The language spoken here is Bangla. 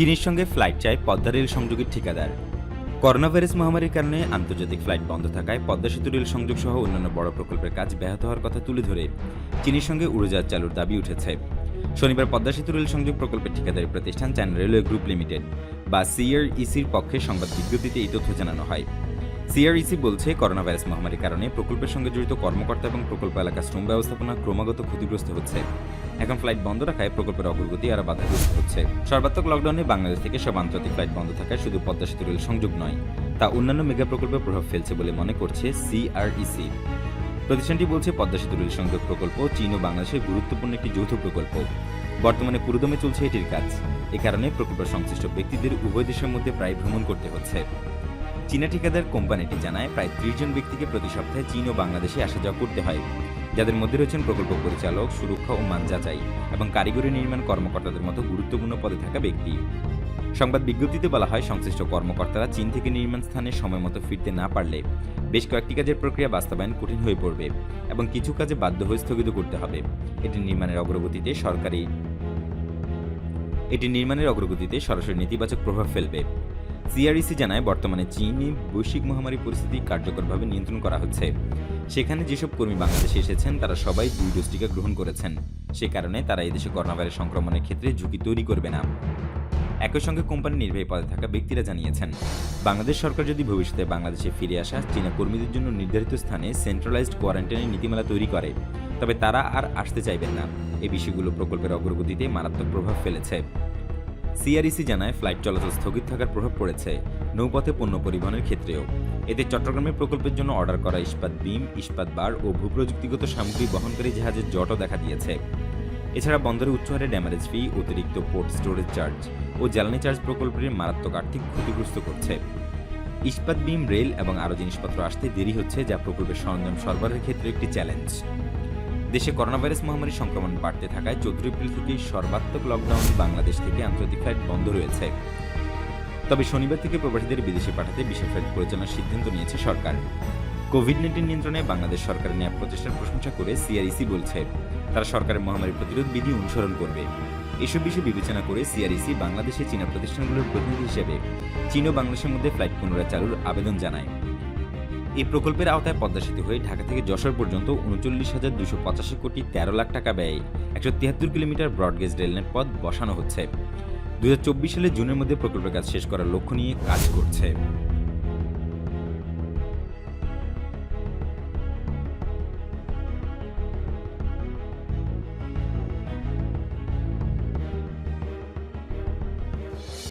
চীনের সঙ্গে ফ্লাইট চায় পদ্মা রেল সংযোগের ঠিকাদার। করোনা ভাইরাস মহামারীর কারণে আন্তর্জাতিক ফ্লাইট বন্ধ থাকায় পদ্মা সেতু রেল সংযোগ সহ অন্যান্য বড় প্রকল্পের কাজ ব্যাহত হওয়ার কথা তুলে ধরে চীনের সঙ্গে উড়োজাহাজ চালুর দাবি উঠেছে। শনিবার পদ্মা সেতু রেল সংযোগ প্রকল্পের ঠিকাদারি প্রতিষ্ঠান চায়না রেলওয়ে গ্রুপ লিমিটেড বা সিআরইসির পক্ষে সংবাদ বিজ্ঞপ্তিতে এই তথ্য জানানো হয়। সিআরইসি বলছে করোনা ভাইরাস মহামারীর কারণে প্রকল্পের সঙ্গে জড়িত কর্মকর্তা এবং প্রকল্প এলাকার শ্রম ব্যবস্থাপনা ক্রমাগত ক্ষতিগ্রস্ত হচ্ছে। এখন ফ্লাইট বন্ধ রাখায় প্রকল্পের অগ্রগতি আরও বাধাগ্রস্ত হচ্ছে। সর্বাত্মক লকডাউনে বাংলাদেশ থেকে সব আন্তর্জাতিক ফ্লাইট বন্ধ থাকায় শুধু পদ্মা সেতু রেল সংযোগ নয়, তা অন্যান্য মেগা প্রকল্পে প্রভাব ফেলছে বলে মনে করছে সিআরইসি প্রতিষ্ঠানটি বলছে পদ্মা সেতু রেল সংযোগ প্রকল্প চীন ও বাংলাদেশের গুরুত্বপূর্ণ একটি যৌথ প্রকল্প। বর্তমানে পুরোদমে চলছে এটির কাজ। এ কারণে প্রকল্পের সংশ্লিষ্ট ব্যক্তিদের উভয় দেশের মধ্যে প্রায় ভ্রমণ করতে হচ্ছে। চীনা ঠিকাদার কোম্পানিটি জানায়, প্রায় ত্রিশ জন ব্যক্তিকে প্রতি সপ্তাহে চীন ও বাংলাদেশে আসা যাওয়া করতে হয়। যাদের মধ্যে রয়েছেন প্রকল্প পরিচালক, সুরক্ষা ও মান যাচাই এবং কারিগরি নির্মাণ কর্মকর্তাদের মতো গুরুত্বপূর্ণ পদে থাকা ব্যক্তি। সংবাদ বিজ্ঞপ্তিতে বলা হয়, সংশ্লিষ্ট কর্মকর্তারা চীন থেকে নির্মাণ স্থানে সময় মতো ফিরতে না পারলে বেশ কয়েকটি কাজের প্রক্রিয়া বাস্তবায়ন কঠিন হয়ে পড়বে এবং কিছু কাজে বাধ্য হয়ে স্থগিত করতে হবে। এটি নির্মাণের অগ্রগতিতে সরকারি এটি নির্মাণের অগ্রগতিতে সরাসরি নেতিবাচক প্রভাব ফেলবে। সিআরইসি জানায় বর্তমানে চীনে বৈশ্বিক মহামারী পরিস্থিতি কার্যকরভাবে নিয়ন্ত্রণ করা হচ্ছে। সেখানে যেসব কর্মী বাংলাদেশে এসেছেন, তারা সবাই দুই ডোজ টিকা গ্রহণ করেছেন। সে কারণে তারা এদেশে করোনা ভাইরাস সংক্রমণের ক্ষেত্রে ঝুঁকি তৈরি করবে না। একই সঙ্গে কোম্পানির নির্বাহী পদে থাকা ব্যক্তিরা জানিয়েছেন, বাংলাদেশ সরকার যদি ভবিষ্যতে বাংলাদেশে ফিরে আসা চীনা কর্মীদের জন্য নির্ধারিত স্থানে সেন্ট্রালাইজড কোয়ারেন্টাইনের নীতিমালা তৈরি করে, তবে তারা আর আসতে চাইবেন না। এই বিষয়গুলো প্রকল্পের অগ্রগতিতে মারাত্মক প্রভাব ফেলেছে। সিআরইসি জানায় ফ্লাইট চলাচল স্থগিত থাকার প্রভাব পড়েছে নৌপথে পণ্য পরিবহনের ক্ষেত্রেও। এতে চট্টগ্রামের প্রকল্পের জন্য অর্ডার করা ইস্পাত বিম, ইস্পাত বার ও ভূপ্রযুক্তিগত সামগ্রী বহনকারী জাহাজের জটও দেখা দিয়েছে। এছাড়া বন্দরে উচ্চ হারে ড্যামারেজ ফি, অতিরিক্ত পোর্ট স্টোরেজ চার্জ ও জ্বালানি চার্জ প্রকল্পের মারাত্মক আর্থিক ক্ষতিগ্রস্ত করছে। ইস্পাত বিম, রেল এবং আরও জিনিসপত্র আসতে দেরি হচ্ছে, যা প্রকল্পের সরঞ্জাম সরবরাহের ক্ষেত্রে একটি চ্যালেঞ্জ। দেশে করোনা ভাইরাস মহামারী সংক্রমণ বাড়তে থাকায় চৌদ্দ এপ্রিল থেকে সর্বাত্মক লকডাউন বাংলাদেশ থেকে আন্তর্জাতিক ফ্লাইট বন্ধ রয়েছে। তবে শনিবার থেকে প্রবাসীদের বিদেশে পাঠাতে বিশেষ ফ্লাইট পরিচালনার সিদ্ধান্ত নিয়েছে সরকার। কোভিড নাইন্টিন নিয়ন্ত্রণে বাংলাদেশ সরকারের নেওয়া প্রচেষ্টার প্রশংসা করে সিআরইসি বলছে, তারা সরকারের মহামারী প্রতিরোধ বিধি অনুসরণ করবে। এসব বিষয় বিবেচনা করে সিআরইসি বাংলাদেশে চীনা প্রতিষ্ঠানগুলোর প্রতিনিধি হিসেবে চীন ও বাংলাদেশের মধ্যে ফ্লাইট পুনরায় চালুর আবেদন জানায়। এই প্রকল্পের আওতায় পদ্মা সেতু হয়ে ঢাকা থেকে যশোর পর্যন্ত উনচল্লিশ হাজার দুশো পঁচাশি কোটি তেরো লাখ টাকা ব্যয়ে। একশো তিয়াত্তর কিলোমিটার ব্রডগেজ রেলনেট পথ বসানো হচ্ছে। দু হাজার চব্বিশ সালে জুনের মধ্যে প্রকল্পের কাজ শেষ করার লক্ষ্য নিয়ে কাজ করছে।